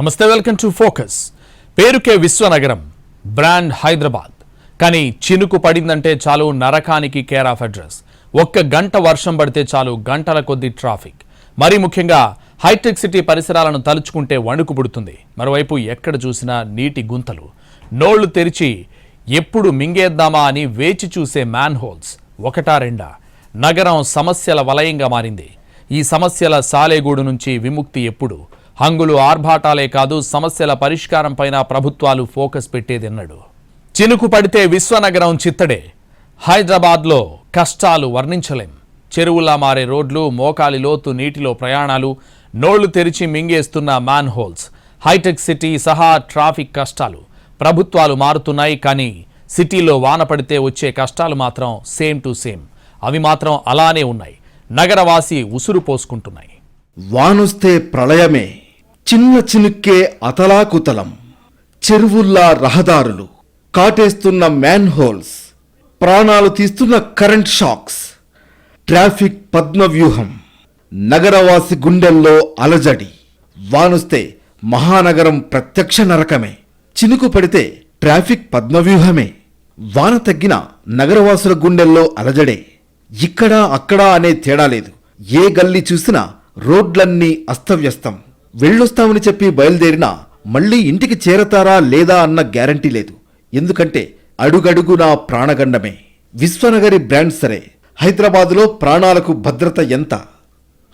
నమస్తే welcome to focus. పేరుకే విశ్వనగరం brand Hyderabad. కానీ చినుకు పడిందంటే చాలు నరకానికి కేర్ ఆఫ్ అడ్రస్. ఒక్క గంట వర్షం పడితే చాలు గంటల కొద్ది ట్రాఫిక్. మరీ ముఖ్యంగా హైటెక్ సిటీ పరిసరాలను తలుచుకుంటే వణుకు పుడుతుంది. మరోవైపు ఎక్కడ చూసినా నీటి గుంతలు. నోళ్ళు తెరిచి ఎప్పుడు మింగేద్దామా అని వేచి చూసే మ్యాన్ హోల్స్ ఒకటా రెండా? నగరం సమస్యల వలయంగా మారింది. ఈ సమస్యల సాలెగూడు నుంచి విముక్తి ఎప్పుడు? హంగులు ఆర్భాటాలే కాదు సమస్యల పరిష్కారం పైన ప్రభుత్వాలు ఫోకస్ పెట్టేదెన్నడు చినుకు పడితే విశ్వనగరం చిత్తడే. హైదరాబాద్లో కష్టాలు వర్ణించలేం. చెరువులా మారే రోడ్లు మోకాలి లోతు నీటిలో ప్రయాణాలు నోళ్ళు తెరిచి మింగేస్తున్న మ్యాన్ హోల్స్ హైటెక్ సిటీ సహా ట్రాఫిక్ కష్టాలు. ప్రభుత్వాలు మారుతున్నాయి కానీ సిటీలో వాన పడితే వచ్చే కష్టాలు మాత్రం సేమ్ టు సేమ్. అవి మాత్రం అలానే ఉన్నాయి. నగరవాసి ఉసురు పోసుకుంటున్నాయి. వానొస్తే ప్రళయమే. చిన్న చినుక్కే అతలాకుతలం. చెరువుల్లా రహదారులు. కాటేస్తున్న మ్యాన్ హోల్స్ ప్రాణాలు తీస్తున్న కరెంట్ షాక్స్ ట్రాఫిక్ పద్మవ్యూహం. నగరవాసి గుండెల్లో అలజడి. వానొస్తే మహానగరం ప్రత్యక్ష నరకమే. చినుకు పడితే ట్రాఫిక్ పద్మవ్యూహమే. వాన తగ్గిన నగరవాసుల గుండెల్లో అలజడే. ఇక్కడ అక్కడ అనే తేడా లేదు. ఏ గల్లీ చూసినా రోడ్లన్నీ అస్తవ్యస్తం. వెళ్ళొస్తామని చెప్పి బయలుదేరినా మళ్ళీ ఇంటికి చేరతారా లేదా అన్న గ్యారంటీ లేదు. ఎందుకంటే అడుగడుగు నా ప్రాణగండమే. విశ్వనగరి బ్రాండ్ సరే. హైదరాబాదులో ప్రాణాలకు భద్రత ఎంత?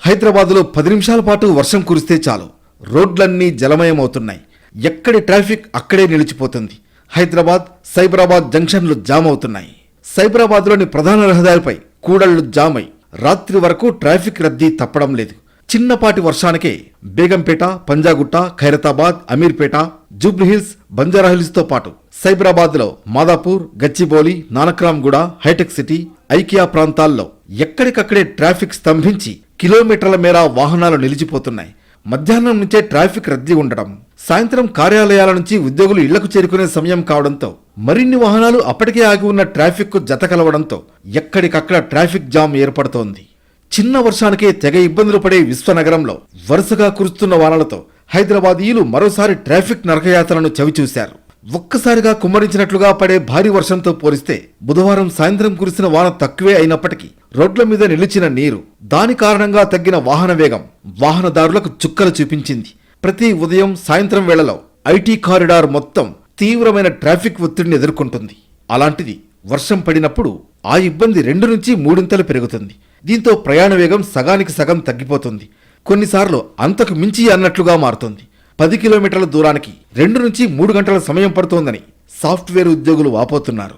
హైదరాబాదులో పది నిమిషాల పాటు వర్షం కురిస్తే చాలు. రోడ్లన్నీ జలమయమవుతున్నాయి. ఎక్కడి ట్రాఫిక్ అక్కడే నిలిచిపోతుంది. హైదరాబాద్ సైబరాబాద్ జంక్షన్లు జామ్ అవుతున్నాయి సైబరాబాద్లోని ప్రధాన రహదారిపై కూడళ్ళు జామ్ అయి రాత్రి వరకు ట్రాఫిక్ రద్దీ తప్పడం లేదు. చిన్నపాటి వర్షానికే బేగంపేట పంజాగుట్ట ఖైరతాబాద్ అమీర్పేట జూబ్లీహిల్స్ బంజారాహిల్స్తో పాటు సైబరాబాద్లో Madhapur Gachibowli Nanakramguda Hitec City IKEA ప్రాంతాల్లో ఎక్కడికక్కడే ట్రాఫిక్ స్తంభించి కిలోమీటర్ల మేర వాహనాలు నిలిచిపోతున్నాయి. మధ్యాహ్నం నుంచే ట్రాఫిక్ రద్దీ ఉండడం సాయంత్రం కార్యాలయాల నుంచి ఉద్యోగులు ఇళ్ళకు చేరుకునే సమయం కావడంతో మరిన్ని వాహనాలు అప్పటికే ఆగి ఉన్న ట్రాఫిక్కు జత కలవడంతో ఎక్కడికక్కడ ట్రాఫిక్ జామ్ ఏర్పడుతోంది. చిన్న వర్షానికే తెగ ఇబ్బందులు పడే విశ్వనగరంలో వరుసగా కురుస్తున్న వానలతో హైదరాబాదీయులు మరోసారి ట్రాఫిక్ నరకయాత్రను చవిచూశారు. ఒక్కసారిగా కుమ్మరించినట్లుగా పడే భారీ వర్షంతో పోలిస్తే బుధవారం సాయంత్రం కురిసిన వాన తక్కువే అయినప్పటికీ రోడ్ల మీద నిలిచిన నీరు దాని కారణంగా తగ్గిన వాహన వేగం వాహనదారులకు చుక్కలు చూపించింది. ప్రతి ఉదయం సాయంత్రం వేళలో ఐటీ కారిడార్ మొత్తం తీవ్రమైన ట్రాఫిక్ ఒత్తిడిని ఎదుర్కొంటుంది. అలాంటిది వర్షం పడినప్పుడు ఆ ఇబ్బంది రెండు నుంచి మూడింతలు పెరుగుతుంది. దీంతో ప్రయాణ వేగం సగానికి సగం తగ్గిపోతుంది. కొన్నిసార్లు అంతకు మించి అన్నట్లుగా మారుతుంది. పది కిలోమీటర్ల దూరానికి రెండు నుంచి మూడు గంటల సమయం పడుతోందని సాఫ్ట్వేర్ ఉద్యోగులు వాపోతున్నారు.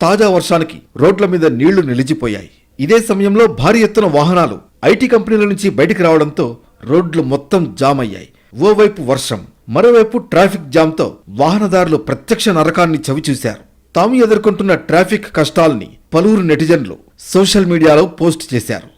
తాజా వర్షానికి రోడ్ల మీద నీళ్ళు నిలిచిపోయాయి. ఇదే సమయంలో భారీ ఎత్తున వాహనాలు ఐటీ కంపెనీల నుంచి బయటికి రావడంతో రోడ్లు మొత్తం జామ్ అయ్యాయి ఓవైపు వర్షం మరోవైపు ట్రాఫిక్ జామ్తో వాహనదారులు ప్రత్యక్ష నరకాన్ని చవిచూశారు. తాము ఎదుర్కొంటున్న ట్రాఫిక్ కష్టాల్ని పలువురు నెటిజన్లు సోషల్ మీడియాలో పోస్ట్ చేశారు.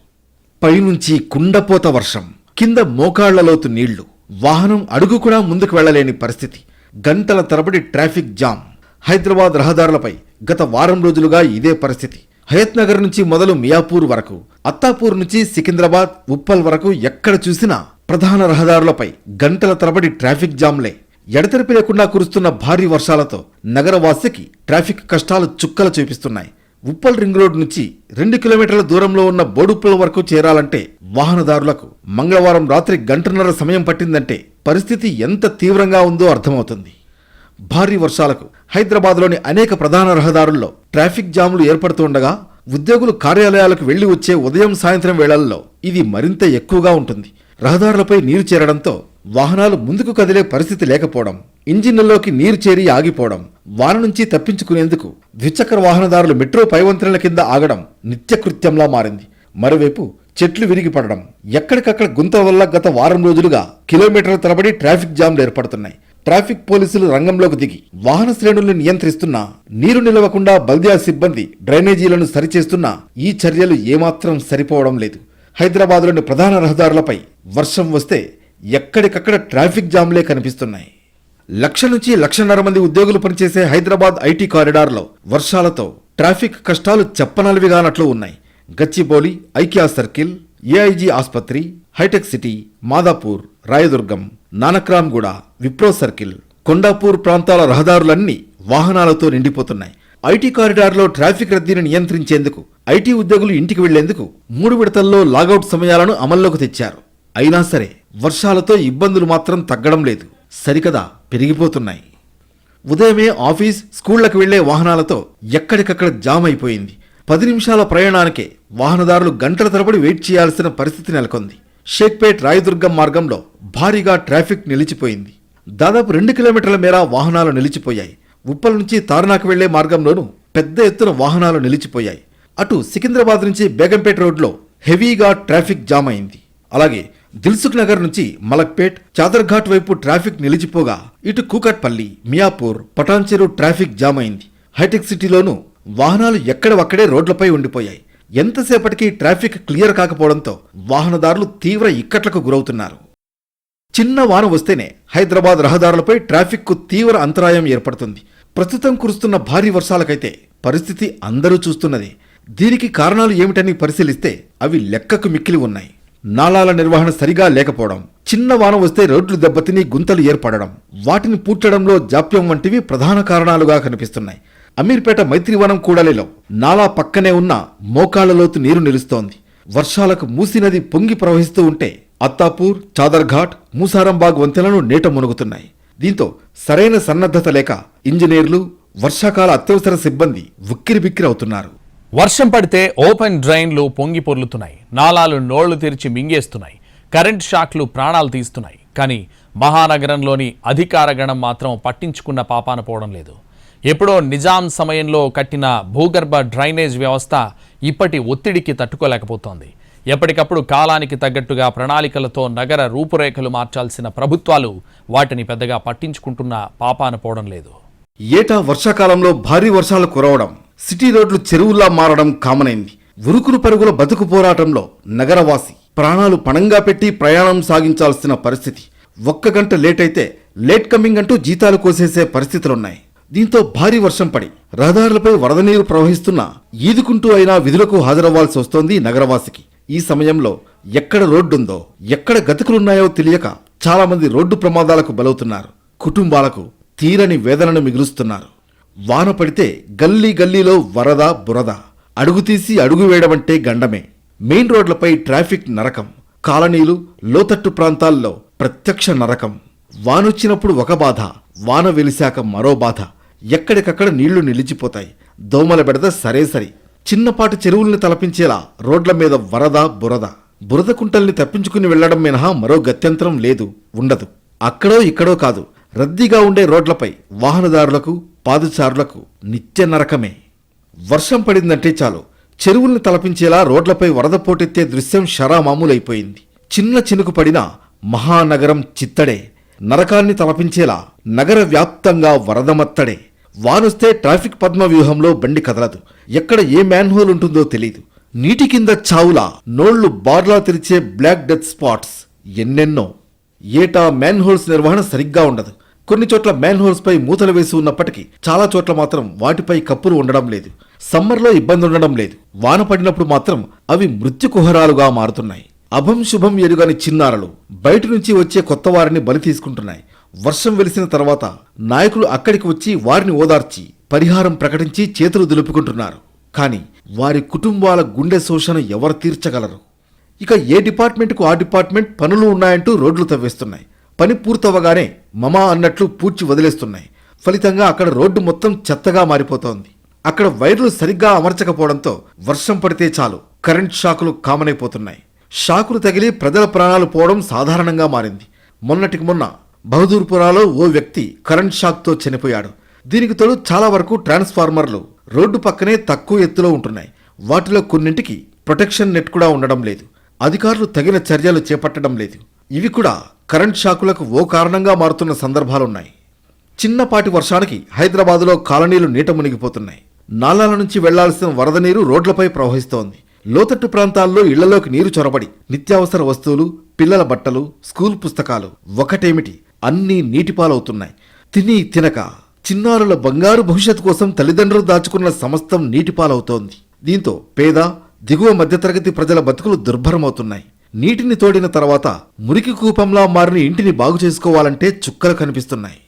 పైనుంచి కుండపోత వర్షం కింద మోకాళ్ళలోతు నీళ్ళు వాహనం అడుగు కూడా ముందుకు వెళ్ళలేని పరిస్థితి. గంటల తరబడి ట్రాఫిక్ జామ్. హైదరాబాద్ రహదారులపై గత వారం రోజులుగా ఇదే పరిస్థితి. హయత్ నగర్ నుంచి మొదలు మియాపూర్ వరకు అత్తాపూర్ నుంచి సికింద్రాబాద్ ఉప్పల్ వరకు ఎక్కడ చూసినా ప్రధాన రహదారులపై గంటల తరబడి ట్రాఫిక్ జామ్లే. ఎడతెరిపి లేకుండా కురుస్తున్న భారీ వర్షాలతో నగరవాసికి ట్రాఫిక్ కష్టాలు చుక్కలు చూపిస్తున్నాయి. ఉప్పల్ రింగ్ రోడ్ నుంచి రెండు కిలోమీటర్ల దూరంలో ఉన్న బోడుప్పల వరకు చేరాలంటే వాహనదారులకు మంగళవారం రాత్రి గంటన్నర సమయం పట్టిందంటే పరిస్థితి ఎంత తీవ్రంగా ఉందో అర్థమవుతుంది. భారీ వర్షాలకు హైదరాబాద్లోని అనేక ప్రధాన రహదారుల్లో ట్రాఫిక్ జాములు ఏర్పడుతుండగా ఉద్యోగులు కార్యాలయాలకు వెళ్ళి వచ్చే ఉదయం సాయంత్రం వేళల్లో ఇది మరింత ఎక్కువగా ఉంటుంది. రహదారులపై నీరు చేరడంతో వాహనాలు ముందుకు కదిలే పరిస్థితి లేకపోవడం ఇంజిన్లలోకి నీరు చేరి ఆగిపోవడం వాన నుంచి తప్పించుకునేందుకు ద్విచక్ర వాహనదారులు మెట్రో పైవంతెనల కింద ఆగడం నిత్యకృత్యంలా మారింది. మరోవైపు చెట్లు విరిగి పడడం ఎక్కడికక్కడ గుంతల వల్ల గత వారం రోజులుగా కిలోమీటర్ల తరబడి ట్రాఫిక్ జామ్లు ఏర్పడుతున్నాయి. ట్రాఫిక్ పోలీసులు రంగంలోకి దిగి వాహన శ్రేణుల్ని నియంత్రిస్తున్నా నీరు నిలవకుండా బల్దియా సిబ్బంది డ్రైనేజీలను సరిచేస్తున్నా ఈ చర్యలు ఏమాత్రం సరిపోవడం లేదు. హైదరాబాద్లోని ప్రధాన రహదారులపై వర్షం వస్తే ఎక్కడికక్కడ ట్రాఫిక్ జామ్లే కనిపిస్తున్నాయి. లక్ష నుంచి లక్షన్నర మంది ఉద్యోగులు పనిచేసే హైదరాబాద్ ఐటీ కారిడార్లో వర్షాలతో ట్రాఫిక్ కష్టాలు చెప్పనలవిగానట్లు ఉన్నాయి. గచ్చిబౌలి ఐకియా సర్కిల్ ఏఐజీ ఆసుపత్రి హైటెక్ సిటీ మాదాపూర్ రాయదుర్గం నానక్రామ్గూడ విప్రో సర్కిల్ కొండాపూర్ ప్రాంతాల రహదారులన్నీ వాహనాలతో నిండిపోతున్నాయి. ఐటీ కారిడార్లో ట్రాఫిక్ రద్దీని నియంత్రించేందుకు ఐటీ ఉద్యోగులు ఇంటికి వెళ్ళేందుకు మూడు విడతల్లో లాగౌట్ సమయాలను అమల్లోకి తెచ్చారు. అయినా సరే వర్షాలతో ఇబ్బందులు మాత్రం తగ్గడం లేదు. సరికదా పెరిగిపోతున్నాయి. ఉదయమే ఆఫీస్ స్కూళ్ళకు వెళ్ళే వాహనాలతో ఎక్కడికక్కడ జామ్ అయిపోయింది. పది నిమిషాల ప్రయాణానికే వాహనదారులు గంటల తరబడి వెయిట్ చేయాల్సిన పరిస్థితి నెలకొంది. షేక్పేట్ రాయదుర్గం మార్గంలో భారీగా ట్రాఫిక్ నిలిచిపోయింది. దాదాపు రెండు కిలోమీటర్ల మేర వాహనాలు నిలిచిపోయాయి. ఉప్పల్ నుంచి తారనాకు వెళ్ళే మార్గంలోనూ పెద్ద ఎత్తున వాహనాలు నిలిచిపోయాయి. అటు సికింద్రాబాద్ నుంచి బేగంపేట రోడ్లో హెవీగా ట్రాఫిక్ జామ్ అయింది. అలాగే దిల్సుఖ్ నగర్ నుంచి మలక్పేట్ చాదర్ఘాట్ వైపు ట్రాఫిక్ నిలిచిపోగా ఇటు కూకట్పల్లి మియాపూర్ పటాన్చెరు ట్రాఫిక్ జామ్ అయింది. హైటెక్ సిటీలోనూ వాహనాలు ఎక్కడవక్కడే రోడ్లపై ఉండిపోయాయి. ఎంతసేపటికి ట్రాఫిక్ క్లియర్ కాకపోవడంతో వాహనదారులు తీవ్ర ఇక్కట్లకు గురవుతున్నారు. చిన్న వాన వస్తేనే హైదరాబాద్ రహదారులపై ట్రాఫిక్కు తీవ్ర అంతరాయం ఏర్పడుతుంది. ప్రస్తుతం కురుస్తున్న భారీ వర్షాలకైతే పరిస్థితి అందరూ చూస్తున్నది. దీనికి కారణాలు ఏమిటని పరిశీలిస్తే అవి లెక్కకు మిక్కిలి ఉన్నాయి. నాలాల నిర్వహణ సరిగా లేకపోవడం చిన్న వాన వస్తే రోడ్లు దెబ్బతిని గుంతలు ఏర్పడడం వాటిని పూడ్చడంలో జాప్యం వంటివి ప్రధాన కారణాలుగా కనిపిస్తున్నాయి. అమీర్పేట మైత్రివనం కూడలిలో నాలా పక్కనే ఉన్న మోకాళ్ళలోతు నీరు నిలుస్తోంది. వర్షాలకు మూసి నది పొంగి ప్రవహిస్తూ ఉంటే అత్తాపూర్ చాదర్ఘాట్ మూసారంబాగ్ వంతెనలు నీట మునుగుతున్నాయి. దీంతో సరైన సన్నద్ధత లేక ఇంజనీర్లు వర్షాకాల అత్యవసర సిబ్బంది ఉక్కిరిబిక్కిరి అవుతున్నారు. వర్షం పడితే ఓపెన్ డ్రైన్లు పొంగి పొర్లుతున్నాయి. నాలాలు నోళ్ళు తెరిచి మింగేస్తున్నాయి. కరెంట్ షాక్లు ప్రాణాలు తీస్తున్నాయి. కానీ మహానగరంలోని అధికార గణం మాత్రం పట్టించుకున్న పాపాన పోవడం లేదు. ఎప్పుడో నిజాం సమయంలో కట్టిన భూగర్భ డ్రైనేజ్ వ్యవస్థ ఇప్పటి ఒత్తిడికి తట్టుకోలేకపోతోంది. ఎప్పటికప్పుడు కాలానికి తగ్గట్టుగా ప్రణాళికలతో నగర రూపురేఖలు మార్చాల్సిన ప్రభుత్వాలు వాటిని పెద్దగా పట్టించుకుంటున్న పాపాన పోవడం లేదు. ఏటా వర్షాకాలంలో భారీ వర్షాలు కురవడం? సిటీ రోడ్లు చెరువుల్లా మారడం కామనైంది. ఉరుకులు పరుగుల బతుకు పోరాటంలో నగరవాసి ప్రాణాలు పణంగా పెట్టి ప్రయాణం సాగించాల్సిన పరిస్థితి. ఒక్క గంట లేట్ అయితే లేట్ కమింగ్ అంటూ జీతాలు కోసేసే పరిస్థితులున్నాయి. దీంతో భారీ వర్షం పడి రహదారులపై వరద నీరు ప్రవహిస్తున్నా ఈదుకుంటూ అయినా విధులకు హాజరవ్వాల్సి వస్తోంది నగరవాసికి. ఈ సమయంలో ఎక్కడ రోడ్డుందో ఎక్కడ గతుకులున్నాయో తెలియక చాలామంది రోడ్డు ప్రమాదాలకు బలవుతున్నారు. కుటుంబాలకు తీరని వేదనను మిగులుస్తున్నారు. వాన పడితే గల్లీ గల్లీలో వరద బురద. అడుగుతీసి అడుగు వేయడమంటే గండమే. మెయిన్ రోడ్లపై ట్రాఫిక్ నరకం. కాలనీలు లోతట్టు ప్రాంతాల్లో ప్రత్యక్ష నరకం. వానొచ్చినప్పుడు ఒక బాధ వాన వెలిశాక మరో బాధ. ఎక్కడికక్కడ నీళ్ళు నిలిచిపోతాయి. దోమల బెడద సరే సరి. చిన్నపాటి చెరువుల్ని తలపించేలా రోడ్ల మీద వరద బురద. బురద కుంటల్ని తప్పించుకుని వెళ్ళడం మినహా మరో గత్యంతరం లేదు ఉండదు. అక్కడో ఇక్కడో కాదు. రద్దీగా ఉండే రోడ్లపై వాహనదారులకు పాదచారులకు నిత్య నరకమే. వర్షం పడిందంటే చాలు. చెరువుల్ని తలపించేలా రోడ్లపై వరద పోటెత్తే దృశ్యం షరామామూలైపోయింది. చిన్న చినుకు పడిన మహానగరం చిత్తడే. నరకాన్ని తలపించేలా నగర వ్యాప్తంగా వరదమత్తడే వానొస్తే ట్రాఫిక్ పద్మ వ్యూహంలో బండి కదలదు. ఎక్కడ ఏ మ్యాన్హోల్ ఉంటుందో తెలియదు నీటి కింద చావులా నోళ్ళు బార్లా తెరిచే బ్లాక్ డెత్ స్పాట్స్ ఎన్నెన్నో. ఏటా మ్యాన్హోల్స్ నిర్వహణ సరిగ్గా ఉండదు. కొన్ని చోట్ల మ్యాన్హోల్స్ పై మూతలు వేసి ఉన్నప్పటికీ చాలా చోట్ల మాత్రం వాటిపై కప్పులు ఉండడం లేదు. సమ్మర్లో ఇబ్బంది ఉండడం లేదు. వాన పడినప్పుడు మాత్రం అవి మృత్యుకుహరాలుగా మారుతున్నాయి. అభం శుభం ఎరుగని చిన్నారలు బయట నుంచి వచ్చే కొత్త వారిని బలి తీసుకుంటున్నాయి. వర్షం వెలిసిన తర్వాత నాయకులు అక్కడికి వచ్చి వారిని ఓదార్చి పరిహారం ప్రకటించి చేతులు దులుపుకుంటున్నారు. కానీ వారి కుటుంబాల గుండె శోషణ ఎవరు తీర్చగలరు? ఇక ఏ డిపార్ట్మెంట్కు ఆ డిపార్ట్మెంట్ పనులు ఉన్నాయంటూ రోడ్లు తవ్వేస్తున్నాయి. పని పూర్తవగానే మమా అన్నట్లు పూడ్చి వదిలేస్తున్నాయి. ఫలితంగా అక్కడ రోడ్డు మొత్తం చెత్తగా మారిపోతోంది. అక్కడ వైర్లు సరిగ్గా అమర్చకపోవడంతో వర్షం పడితే చాలు కరెంట్ షాకులు కామనైపోతున్నాయి. షాకులు తగిలి ప్రజల ప్రాణాలు పోవడం సాధారణంగా మారింది. మొన్నటికి మొన్న బహదూర్పురాలో ఓ వ్యక్తి కరెంట్ షాక్తో చనిపోయాడు. దీనికి తోడు చాలా వరకు ట్రాన్స్ఫార్మర్లు రోడ్డు పక్కనే తక్కువ ఎత్తులో ఉంటున్నాయి. వాటిలో కొన్నింటికి ప్రొటెక్షన్ నెట్ కూడా ఉండడం లేదు. అధికారులు తగిన చర్యలు చేపట్టడం లేదు. ఇవి కూడా కరెంట్ షాకులకు ఓ కారణంగా మారుతున్న సందర్భాలున్నాయి. చిన్నపాటి వర్షానికి హైదరాబాదులో కాలనీలు నీట మునిగిపోతున్నాయి. నాలాల నుంచి వెళ్ళాల్సిన వరద నీరు రోడ్లపై ప్రవహిస్తోంది. లోతట్టు ప్రాంతాల్లో ఇళ్ళలోకి నీరు చొరబడి నిత్యావసర వస్తువులు పిల్లల బట్టలు స్కూల్ పుస్తకాలు ఒకటేమిటి? అన్నీ నీటిపాలవుతున్నాయి. తిని తినక చిన్నారుల బంగారు భవిష్యత్తు కోసం తల్లిదండ్రులు దాచుకున్న సమస్తం నీటిపాలవుతోంది. దీంతో పేద దిగువ మధ్యతరగతి ప్రజల బతుకులు దుర్భరమవుతున్నాయి. నీటిని తోడిన తర్వాత మురికి కూపంలా మారిన ఇంటిని బాగు చేసుకోవాలంటే చుక్కలు కనిపిస్తున్నాయి.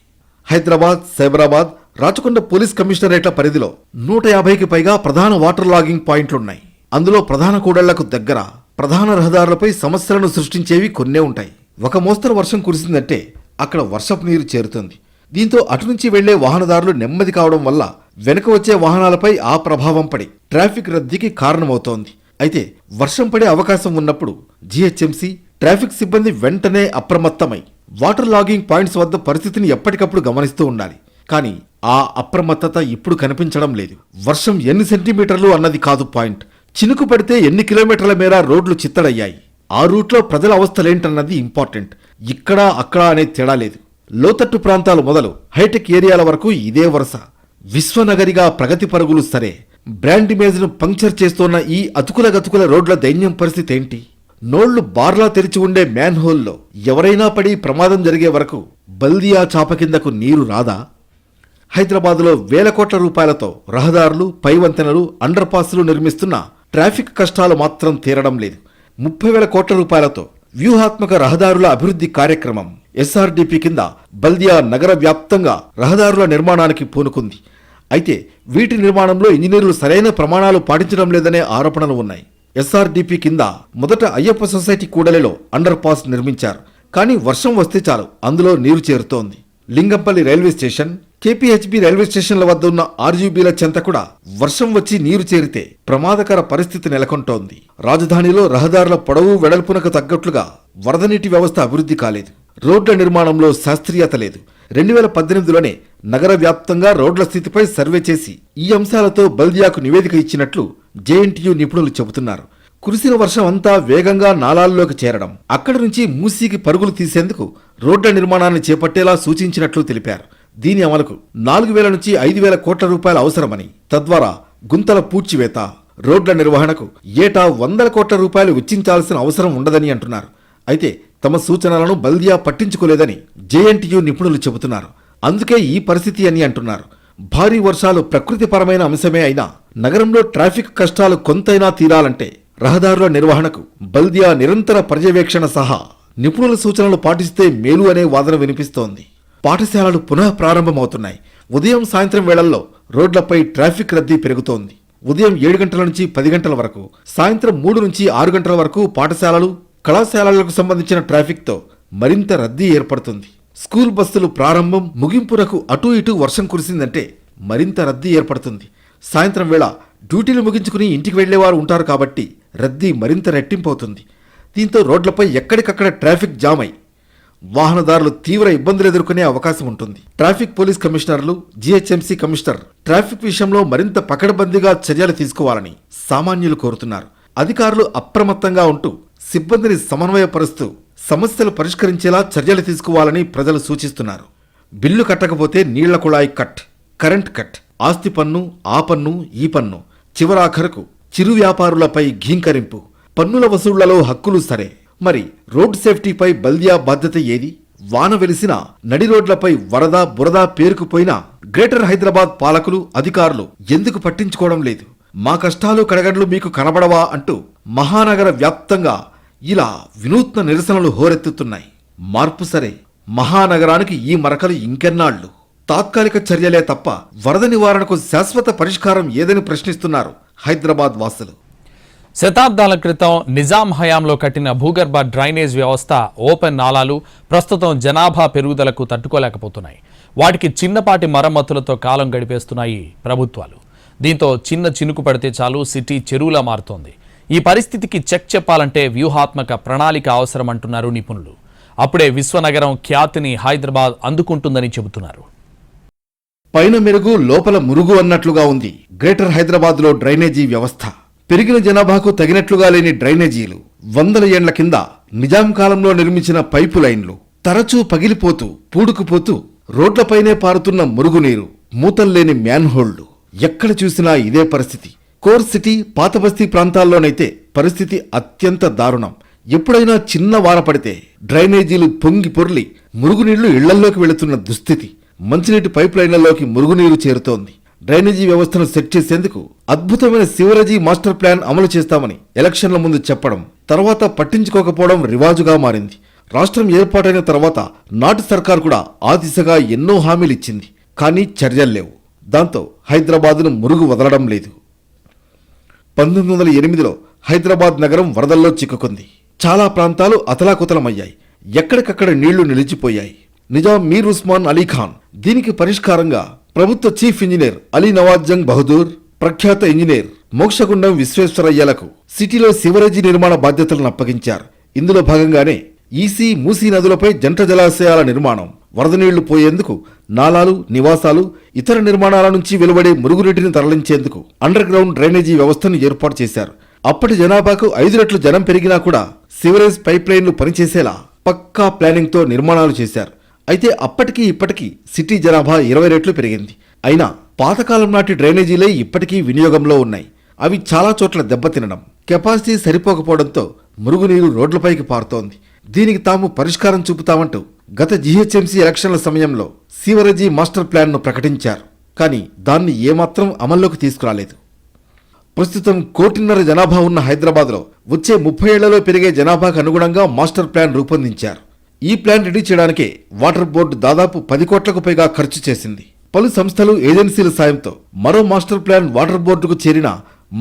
హైదరాబాద్ సైబరాబాద్ రాచకొండ పోలీస్ కమిషనరేట్ల పరిధిలో నూట యాభైకి పైగా ప్రధాన వాటర్ లాగింగ్ పాయింట్లున్నాయి. అందులో ప్రధాన కూడళ్ళకు దగ్గర ప్రధాన రహదారులపై సమస్యలను సృష్టించేవి కొన్నే ఉంటాయి. ఒక మోస్తరు వర్షం కురిసిందంటే అక్కడ వర్షపు నీరు చేరుతుంది. దీంతో అటు నుంచి వెళ్ళే వాహనదారులు నెమ్మది కావడం వల్ల వెనక వచ్చే వాహనాలపై ఆ ప్రభావం పడి ట్రాఫిక్ రద్దీకి కారణమవుతోంది. అయితే వర్షం పడే అవకాశం ఉన్నప్పుడు జీహెచ్ఎంసీ ట్రాఫిక్ సిబ్బంది వెంటనే అప్రమత్తమై వాటర్ లాగింగ్ పాయింట్స్ వద్ద పరిస్థితిని ఎప్పటికప్పుడు గమనిస్తూ ఉండాలి. కానీ ఆ అప్రమత్తత ఇప్పుడు కనిపించడం లేదు. వర్షం ఎన్ని సెంటీమీటర్లు అన్నది కాదు పాయింట్. చినుకు పడితే ఎన్ని కిలోమీటర్ల మేర రోడ్లు చిత్తడయ్యాయి. ఆ రూట్లో ప్రజల అవస్థలేంటన్నది ఇంపార్టెంట్. ఇక్కడ అక్కడ అనే తేడా లేదు. లోతట్టు ప్రాంతాలు మొదలు హైటెక్ ఏరియాల వరకు ఇదే వరుస. విశ్వనగరిగా ప్రగతి పరుగులు సరే. బ్రాండ్ ఇమేజ్ను పంక్చర్ చేస్తోన్న ఈ అతుకుల గతుకుల రోడ్ల దైన్యం పరిస్థితి ఏంటి? నోళ్ళు బార్లా తెరిచి ఉండే మ్యాన్ హోల్లో ఎవరైనా పడి ప్రమాదం జరిగే వరకు బల్దియా చాప కిందకు నీరు రాదా? హైదరాబాద్లో వేల కోట్ల రూపాయలతో రహదారులు పైవంతెనలు అండర్పాస్లు నిర్మిస్తున్న ట్రాఫిక్ కష్టాలు మాత్రం తీరడం లేదు. ముప్పై వేల కోట్ల రూపాయలతో వ్యూహాత్మక రహదారుల అభివృద్ధి కార్యక్రమం ఎస్ఆర్డిపి కింద బల్దియా నగర వ్యాప్తంగా రహదారుల నిర్మాణానికి పూనుకుంది. అయితే వీటి నిర్మాణంలో ఇంజనీర్లు సరైన ప్రమాణాలు పాటించడం లేదనే ఆరోపణలు ఉన్నాయి. ఎస్ఆర్డిపి కింద మొదట అయ్యప్ప సొసైటీ కూడలిలో అండర్ పాస్ నిర్మించారు. కానీ వర్షం వస్తే చాలు అందులో నీరు చేరుతోంది. Lingampally railway station KPHB railway స్టేషన్ల వద్ద ఉన్న ఆర్యూబీల చెంత కూడా వర్షం వచ్చి నీరు చేరితే ప్రమాదకర పరిస్థితి నెలకొంటోంది. రాజధానిలో రహదారుల పొడవు వెడల్పునకు తగ్గట్లుగా వరద నీటి వ్యవస్థ అభివృద్ధి కాలేదు. రోడ్ల నిర్మాణంలో శాస్త్రీయత లేదు. రెండు వేల పద్దెనిమిదిలోనే నగర వ్యాప్తంగా రోడ్ల స్థితిపై సర్వే చేసి ఈ అంశాలతో బల్దియాకు నివేదిక ఇచ్చినట్లు జేఎన్టీయూ నిపుణులు చెబుతున్నారు. కురిసిన వర్షం అంతా వేగంగా నాలాల్లోకి చేరడం అక్కడి నుంచి మూసీకి పరుగులు తీసేందుకు రోడ్ల నిర్మాణాన్ని చేపట్టేలా సూచించినట్లు తెలిపారు. దీని అమలుకు నాలుగు వేల నుంచి ఐదు వేల కోట్ల రూపాయలు అవసరమని తద్వారా గుంతల పూడ్చివేత రోడ్ల నిర్వహణకు ఏటా వందల కోట్ల రూపాయలు వెచ్చించాల్సిన అవసరం ఉండదని అంటున్నారు. అయితే తమ సూచనలను బల్దియా పట్టించుకోలేదని జేఎన్టీయూ నిపుణులు చెబుతున్నారు. అందుకే ఈ పరిస్థితి అని అంటున్నారు. భారీ వర్షాలు ప్రకృతిపరమైన అంశమే అయినా నగరంలో ట్రాఫిక్ కష్టాలు కొంతైనా తీరాలంటే రహదారుల నిర్వహణకు బల్దియా నిరంతర పర్యవేక్షణ సహా నిపుణుల సూచనలు పాటిస్తే మేలు అనే వాదన వినిపిస్తోంది. పాఠశాలలు పునః ప్రారంభమవుతున్నాయి. ఉదయం సాయంత్రం వేళల్లో రోడ్లపై ట్రాఫిక్ రద్దీ పెరుగుతోంది. ఉదయం ఏడు గంటల నుంచి పది గంటల వరకు సాయంత్రం మూడు నుంచి ఆరు గంటల వరకు పాఠశాలలు కళాశాలలకు సంబంధించిన ట్రాఫిక్తో మరింత రద్దీ ఏర్పడుతుంది. స్కూల్ బస్సులు ప్రారంభం ముగింపునకు అటూ ఇటూ వర్షం కురిసిందంటే మరింత రద్దీ ఏర్పడుతుంది. సాయంత్రం వేళ డ్యూటీలు ముగించుకుని ఇంటికి వెళ్ళేవారు ఉంటారు కాబట్టి రద్దీ మరింత రెట్టింపవుతుంది. దీంతో రోడ్లపై ఎక్కడికక్కడ ట్రాఫిక్ జామ్ అయి వాహనదారులు తీవ్ర ఇబ్బందులు ఎదుర్కొనే అవకాశం ఉంటుంది. ట్రాఫిక్ పోలీస్ కమిషనర్లు జీహెచ్ఎంసీ కమిషనర్ ట్రాఫిక్ విషయంలో మరింత పకడ్బందీగా చర్యలు తీసుకోవాలని సామాన్యులు కోరుతున్నారు. అధికారులు అప్రమత్తంగా ఉంటూ సిబ్బందిని సమన్వయపరుస్తూ సమస్యలు పరిష్కరించేలా చర్యలు తీసుకోవాలని ప్రజలు సూచిస్తున్నారు. బిల్లు కట్టకపోతే నీళ్ళ కుళాయి కట్ కరెంట్ కట్ ఆస్తి పన్ను ఆ పన్ను ఈ పన్ను చివరాఖరకు చిరు వ్యాపారులపై ఘీంకరింపు పన్నుల వసూళ్ళలో హక్కులు సరే. మరి రోడ్ సేఫ్టీపై బల్దియా బాధ్యత ఏది? వాన వెలిసిన నడి రోడ్లపై వరద బురద పేరుకుపోయిన గ్రేటర్ హైదరాబాద్ పాలకులు అధికారులు ఎందుకు పట్టించుకోవడం లేదు? మా కష్టాలు కడగడ్లు మీకు కనబడవా అంటూ మహానగర వ్యాప్తంగా ఇలా వినూత్న నిరసనలు హోరెత్తుతున్నాయి. మార్పు సరే మహానగరానికి ఈ మరకలు ఇంకెన్నాళ్ళు తాత్కాలిక చర్యలే తప్ప వరద నివారణకు శాశ్వత పరిష్కారం ఏదని ప్రశ్నిస్తున్నారు హైదరాబాద్ వాసులు. శతాబ్దాల క్రితం నిజాం హయాంలో కట్టిన భూగర్భ డ్రైనేజ్ వ్యవస్థ ఓపెన్ నాలాలు ప్రస్తుతం జనాభా పెరుగుదలకు తట్టుకోలేకపోతున్నాయి. వాటికి చిన్నపాటి మరమ్మతులతో కాలం గడిపేస్తున్నాయి ప్రభుత్వాలు. దీంతో చిన్న చినుకు పడితే చాలు సిటీ చెరువులా మారుతోంది. ఈ పరిస్థితికి చెక్ చెప్పాలంటే వ్యూహాత్మక ప్రణాళిక అవసరం అంటున్నారు నిపుణులు. అప్పుడే విశ్వనగరం ఖ్యాతిని హైదరాబాద్ అందుకుంటుందని చెబుతున్నారు. పైన మెరుగు లోపల మురుగు అన్నట్లుగా ఉంది. గ్రేటర్ హైదరాబాద్లో డ్రైనేజీ వ్యవస్థ. పెరిగిన జనాభాకు తగినట్లుగా లేని డ్రైనేజీలు. వందల ఏండ్ల కింద నిజాం కాలంలో నిర్మించిన పైపు లైన్లు. తరచూ పగిలిపోతూ పూడుకుపోతూ రోడ్లపైనే పారుతున్న మురుగునీరు. మూతల్లేని మ్యాన్హోళ్ళు ఎక్కడ చూసినా ఇదే పరిస్థితి. కోర్ సిటీ పాతబస్తీ ప్రాంతాల్లోనైతే పరిస్థితి అత్యంత దారుణం. ఎప్పుడైనా చిన్న వాన పడితే డ్రైనేజీలు పొంగి పొర్లి మురుగునీళ్ళు ఇళ్ళల్లోకి వెళుతున్న దుస్థితి. మంచినీటి పైప్ లైన్లలోకి మురుగునీరు చేరుతోంది. డ్రైనేజీ వ్యవస్థను సెట్ చేసేందుకు అద్భుతమైన సివరేజీ మాస్టర్ ప్లాన్ అమలు చేస్తామని ఎలక్షన్ల ముందు చెప్పడం తర్వాత పట్టించుకోకపోవడం రివాజుగా మారింది. రాష్ట్రం ఏర్పాటైన తర్వాత నాటి సర్కార్ కూడా ఆ దిశగా ఎన్నో హామీలు ఇచ్చింది. కానీ చర్యలు లేవు. దాంతో హైదరాబాద్ను మురుగు వదలడం లేదు. పంతొమ్మిది వందల ఎనిమిదిలో హైదరాబాద్ నగరం వరదల్లో చిక్కుకుంది. చాలా ప్రాంతాలు అతలాకుతలమయ్యాయి. ఎక్కడికక్కడ నీళ్ళు నిలిచిపోయాయి. నిజాం మీర్ ఉస్మాన్ అలీ ఖాన్. దీనికి పరిష్కారంగా ప్రభుత్వ చీఫ్ ఇంజనీర్ అలీ నవాజ్ జంగ్ బహదూర్ ప్రఖ్యాత ఇంజనీర్ మోక్షగుండం విశ్వేశ్వరయ్యలకు సిటీలో సివరేజీ నిర్మాణ బాధ్యతలను అప్పగించారు. ఇందులో భాగంగానే ఈసీ మూసీ నదులపై జంట జలాశయాల నిర్మాణం వరద నీళ్ళు పోయేందుకు నాలాలు నివాసాలు ఇతర నిర్మాణాల నుంచి వెలువడే మురుగునీటిని తరలించేందుకు అండర్ గ్రౌండ్ డ్రైనేజీ వ్యవస్థను ఏర్పాటు చేశారు. అప్పటి జనాభాకు ఐదు రెట్లు జనం పెరిగినా కూడా సివరేజ్ పైప్ లైన్లు పనిచేసేలా పక్కా ప్లానింగ్తో నిర్మాణాలు చేశారు. అయితే అప్పటికి ఇప్పటికీ సిటీ జనాభా ఇరవై రెట్లు పెరిగింది. అయినా పాతకాలం నాటి డ్రైనేజీలే ఇప్పటికీ వినియోగంలో ఉన్నాయి. అవి చాలా చోట్ల దెబ్బతినడం కెపాసిటీ సరిపోకపోవడంతో మురుగునీరు రోడ్లపైకి పారుతోంది. దీనికి తాము పరిష్కారం చూపుతామంటూ గత జీహెచ్ఎంసీ ఎలక్షన్ల సమయంలో సీవరేజీ మాస్టర్ ప్లాన్ను ప్రకటించారు కానీ దాన్ని ఏమాత్రం అమల్లోకి తీసుకురాలేదు. ప్రస్తుతం కోటిన్నర జనాభా ఉన్న హైదరాబాద్లో వచ్చే ముప్పై ఏళ్ళలో పెరిగే జనాభాకు అనుగుణంగా మాస్టర్ ప్లాన్ రూపొందించారు. ఈ ప్లాన్ రెడీ చేయడానికే వాటర్ బోర్డు దాదాపు పది కోట్లకు పైగా ఖర్చు చేసింది. పలు సంస్థలు ఏజెన్సీల సాయంతో మరో మాస్టర్ ప్లాన్ వాటర్ బోర్డుకు చేరిన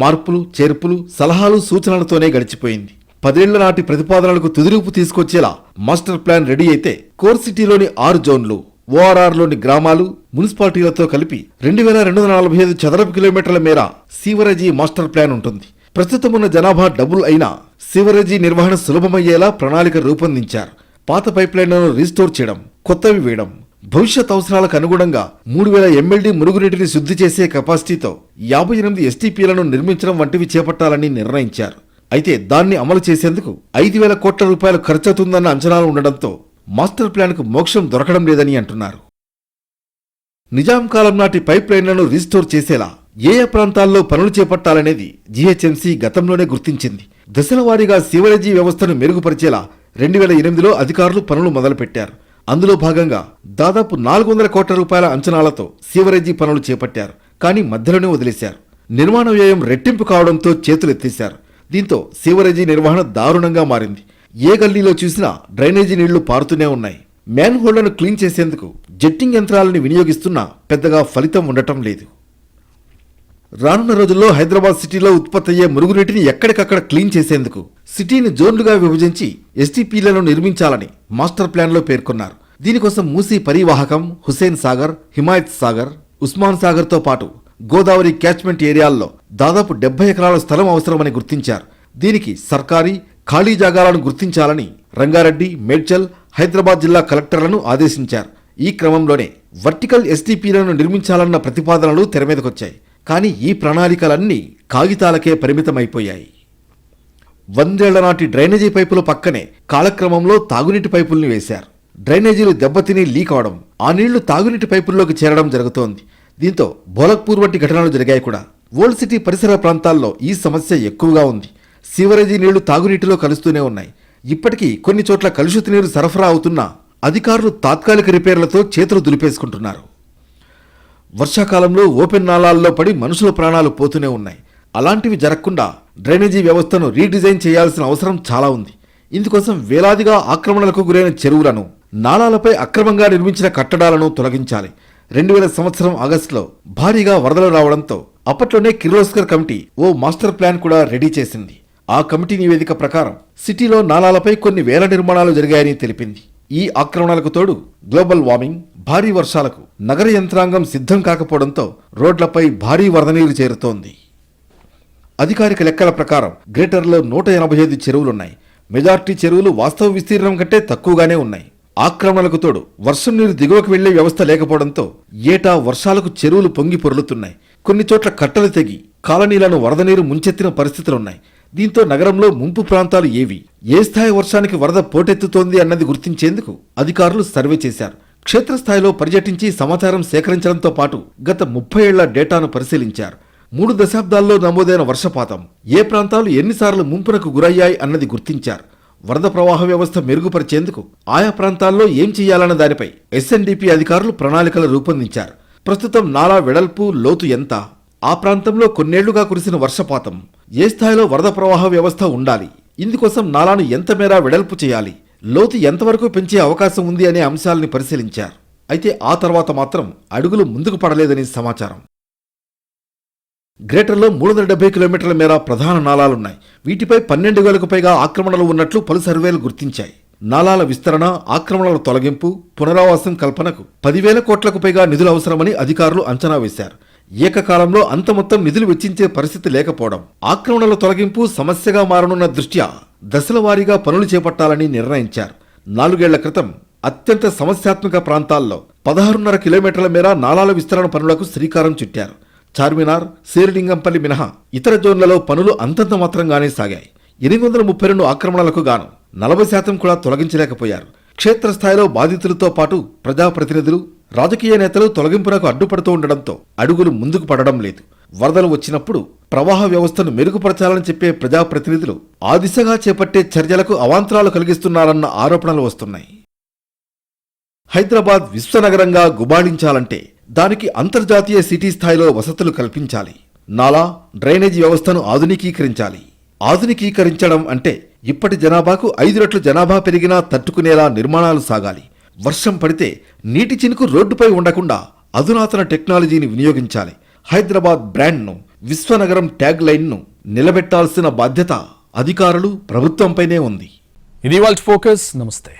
మార్పులు చేర్పులు సలహాలు సూచనలతోనే గడిచిపోయింది. పదేళ్ళ నాటి ప్రతిపాదనలకు తుదిరూపు తీసుకొచ్చేలా మాస్టర్ ప్లాన్ రెడీ అయితే కోర్ సిటీలోని ఆరు జోన్లు ఓఆర్ఆర్లోని గ్రామాలు మున్సిపాలిటీలతో కలిపి రెండు వేల రెండు వందల నలభై ఐదు చదరపు కిలోమీటర్ల మేర సీవరేజీ మాస్టర్ ప్లాన్ ఉంటుంది. ప్రస్తుతం ఉన్న జనాభా డబుల్ అయినా సీవరేజీ నిర్వహణ సులభమయ్యేలా ప్రణాళిక రూపొందించారు. పాత పైప్లైన్లను రీస్టోర్ చేయడం కొత్తవి వేయడం భవిష్యత్ అవసరాలకు అనుగుణంగా మూడు వేల ఎంఎల్డీ మురుగునీటిని శుద్ధి చేసే కెపాసిటీతో యాభై ఎనిమిది ఎస్టీపీలను నిర్మించడం వంటివి చేపట్టాలని నిర్ణయించారు. అయితే దాన్ని అమలు చేసేందుకు ఐదు వేల కోట్ల రూపాయలు ఖర్చవుతుందన్న అంచనాలు ఉండడంతో మాస్టర్ ప్లాన్కు మోక్షం దొరకడం లేదని అంటున్నారు. నిజాం కాలం నాటి పైప్ లైన్లను రీస్టోర్ చేసేలా ఏ ఏ ప్రాంతాల్లో పనులు చేపట్టాలనేది జీహెచ్ఎంసీ గతంలోనే గుర్తించింది. దశల వారీగా వ్యవస్థను మెరుగుపరిచేలా రెండు వేల ఎనిమిదిలో అధికారులు పనులు మొదలుపెట్టారు. అందులో భాగంగా దాదాపు నాలుగు వందల కోట్ల రూపాయల అంచనాలతో సీవరేజీ పనులు చేపట్టారు. కానీ మధ్యలోనే వదిలేశారు. నిర్మాణ వ్యయం రెట్టింపు కావడంతో చేతులెత్తేశారు. దీంతో సీవరేజీ నిర్వహణ దారుణంగా మారింది. ఏ గల్లీలో చూసినా డ్రైనేజీ నీళ్ళు పారుతూనే ఉన్నాయి. మ్యాన్ క్లీన్ చేసేందుకు జెట్టింగ్ యంత్రాలను వినియోగిస్తున్నా పెద్దగా ఫలితం ఉండటం లేదు. రానున్న రోజుల్లో హైదరాబాద్ సిటీలో ఉత్పత్తి అయ్యే మురుగునీటిని ఎక్కడికక్కడ క్లీన్ చేసేందుకు సిటీని జోన్లుగా విభజించి ఎస్టీపీలను నిర్మించాలని మాస్టర్ ప్లాన్లో పేర్కొన్నారు. దీనికోసం మూసీ పరివాహకం హుసేన్ సాగర్ హిమాయత్ సాగర్ ఉస్మాన్ సాగర్తో పాటు గోదావరి క్యాచ్మెంట్ ఏరియాల్లో దాదాపు డెబ్బై ఎకరాల స్థలం అవసరమని గుర్తించారు. దీనికి సర్కారీ ఖాళీ జాగాలను గుర్తించాలని రంగారెడ్డి మేడ్చల్ హైదరాబాద్ జిల్లా కలెక్టర్లను ఆదేశించారు. ఈ క్రమంలోనే వర్టికల్ ఎస్టీపీలను నిర్మించాలన్న ప్రతిపాదనలు తెరమీదకొచ్చాయి కానీ ఈ ప్రణాళికలన్నీ కాగితాలకే పరిమితమైపోయాయి. వందేళ్ళ నాటి డ్రైనేజీ పైపుల పక్కనే కాలక్రమంలో తాగునీటి పైపుల్ని వేశారు. డ్రైనేజీలు దెబ్బతిని లీక్ అవడం ఆ నీళ్ళు తాగునీటి పైపుల్లోకి చేరడం జరుగుతోంది. దీంతో బోలక్పూర్ వంటి ఘటనలు జరిగాయి కూడా. ఓల్డ్ సిటీ పరిసర ప్రాంతాల్లో ఈ సమస్య ఎక్కువగా ఉంది. సీవరేజీ నీళ్ళు తాగునీటిలో కలుస్తూనే ఉన్నాయి. ఇప్పటికీ కొన్ని చోట్ల కలుషిత నీరు సరఫరా అవుతున్నా అధికారులు తాత్కాలిక రిపేర్లతో చేతులు దులిపేసుకుంటున్నారు. వర్షాకాలంలో ఓపెన్ నాలాల్లో పడి మనుషుల ప్రాణాలు పోతూనే ఉన్నాయి. అలాంటివి జరగకుండా డ్రైనేజీ వ్యవస్థను రీడిజైన్ చేయాల్సిన అవసరం చాలా ఉంది. ఇందుకోసం వేలాదిగా ఆక్రమణలకు గురైన చెరువులను నాళాలపై అక్రమంగా నిర్మించిన కట్టడాలను తొలగించాలి. రెండు వేల సంవత్సరం ఆగస్టులో భారీగా వరదలు రావడంతో అప్పట్లోనే కిర్లోస్కర్ కమిటీ ఓ మాస్టర్ ప్లాన్ కూడా రెడీ చేసింది. ఆ కమిటీ నివేదిక ప్రకారం సిటీలో నాలాలపై కొన్ని వేల నిర్మాణాలు జరిగాయని తెలిపింది. ఈ ఆక్రమణలకు తోడు గ్లోబల్ వార్మింగ్ భారీ వర్షాలకు నగర యంత్రాంగం సిద్ధం కాకపోవడంతో రోడ్లపై భారీ వరద నీరు చేరుతోంది. అధికారిక లెక్కల ప్రకారం గ్రేటర్లో నూట ఎనభై ఐదు చెరువులున్నాయి. మెజార్టీ చెరువులు వాస్తవ విస్తీర్ణం కంటే తక్కువగానే ఉన్నాయి. ఆక్రమణలకు తోడు వర్షం నీరు దిగువకు వెళ్ళే వ్యవస్థ లేకపోవడంతో ఏటా వర్షాలకు చెరువులు పొంగి పొర్లుతున్నాయి. కొన్ని చోట్ల కట్టలు తెగి కాలనీలను వరద నీరు ముంచెత్తిన పరిస్థితులున్నాయి. దీంతో నగరంలో ముంపు ప్రాంతాలు ఏవి? ఏ స్థాయి వర్షానికి వరద పోటెత్తుతోంది అన్నది గుర్తించేందుకు అధికారులు సర్వే చేశారు. క్షేత్రస్థాయిలో పర్యటించి సమాచారం సేకరించడంతో పాటు గత ముప్పై ఏళ్ళ డేటాను పరిశీలించారు. మూడు దశాబ్దాల్లో నమోదైన వర్షపాతం. ఏ ప్రాంతాలు ఎన్నిసార్లు ముంపునకు గురయ్యాయి అన్నది గుర్తించారు. వరద ప్రవాహ వ్యవస్థ మెరుగుపరిచేందుకు ఆయా ప్రాంతాల్లో ఏం చేయాలన్న దానిపై ఎస్ఎన్డిపి అధికారులు ప్రణాళికలు రూపొందించారు. ప్రస్తుతం నాలా వెడల్పు లోతు ఎంత? ఆ ప్రాంతంలో కొన్నేళ్ళుగా కురిసిన వర్షపాతం. ఏ స్థాయిలో వరద ప్రవాహ వ్యవస్థ ఉండాలి? ఇందుకోసం నాలాను ఎంత మేర వెడల్పు చేయాలి? లోతు ఎంతవరకు పెంచే అవకాశం ఉంది అనే అంశాలని పరిశీలించారు. అయితే ఆ తర్వాత మాత్రం అడుగులు ముందుకు పడలేదని సమాచారం. గ్రేటర్లో మూడు వందల డెబ్బై కిలోమీటర్ల మేర ప్రధాన నాలాలున్నాయి వీటిపై పన్నెండు వేలకు పైగా ఆక్రమణలు ఉన్నట్లు పలు సర్వేలు గుర్తించాయి. నాలాల విస్తరణ ఆక్రమణల తొలగింపు పునరావాసం కల్పనకు పదివేల కోట్లకు పైగా నిధులు అవసరమని అధికారులు అంచనా వేశారు. ఏకకాలంలో అంత మొత్తం నిధులు వెచ్చించే పరిస్థితి లేకపోవడం ఆక్రమణల తొలగింపు సమస్యగా మారనున్న దృష్ట్యా దశల వారీగా పనులు చేపట్టాలని నిర్ణయించారు. నాలుగేళ్ళ క్రితం అత్యంత సమస్యాత్మక ప్రాంతాల్లో పదహారున్నర కిలోమీటర్ల మేర నాలాల విస్తరణ పనులకు శ్రీకారం చుట్టారు. చార్మినార్ శేరిలింగంపల్లి మినహా ఇతర జోన్లలో పనులు అంతంత మాత్రంగానే సాగాయి. ఎనిమిది వందల ముప్పై రెండు ఆక్రమణలకు గాను నలభై శాతం కూడా తొలగించలేకపోయారు. క్షేత్రస్థాయిలో బాధితులతో పాటు ప్రజాప్రతినిధులు రాజకీయ నేతలు తొలగింపునకు అడ్డుపడుతూ ఉండడంతో అడుగులు ముందుకు పడడం లేదు. వరదలు వచ్చినప్పుడు ప్రవాహ వ్యవస్థను మెరుగుపరచాలని చెప్పే ప్రజాప్రతినిధులు ఆ దిశగా చేపట్టే చర్యలకు అవాంతరాలు కలిగిస్తున్నారన్న ఆరోపణలు వస్తున్నాయి. హైదరాబాద్ విశ్వనగరంగా గుబాళించాలంటే దానికి అంతర్జాతీయ సిటీ స్థాయిలో వసతులు కల్పించాలి. నాలా డ్రైనేజీ వ్యవస్థను ఆధునికీకరించాలి. ఆధునికీకరించడం అంటే ఇప్పటి జనాభాకు ఐదు రెట్లు జనాభా పెరిగినా తట్టుకునేలా నిర్మాణాలు సాగాలి. వర్షం పడితే నీటి చినుకు రోడ్డుపై ఉండకుండా అధునాతన టెక్నాలజీని వినియోగించాలి. హైదరాబాద్ బ్రాండ్ను విశ్వనగరం ట్యాగ్ లైన్ను నిలబెట్టాల్సిన బాధ్యత అధికారులు ప్రభుత్వంపైనే ఉంది. ఇది వాళ్ళ ఫోకస్. నమస్తే.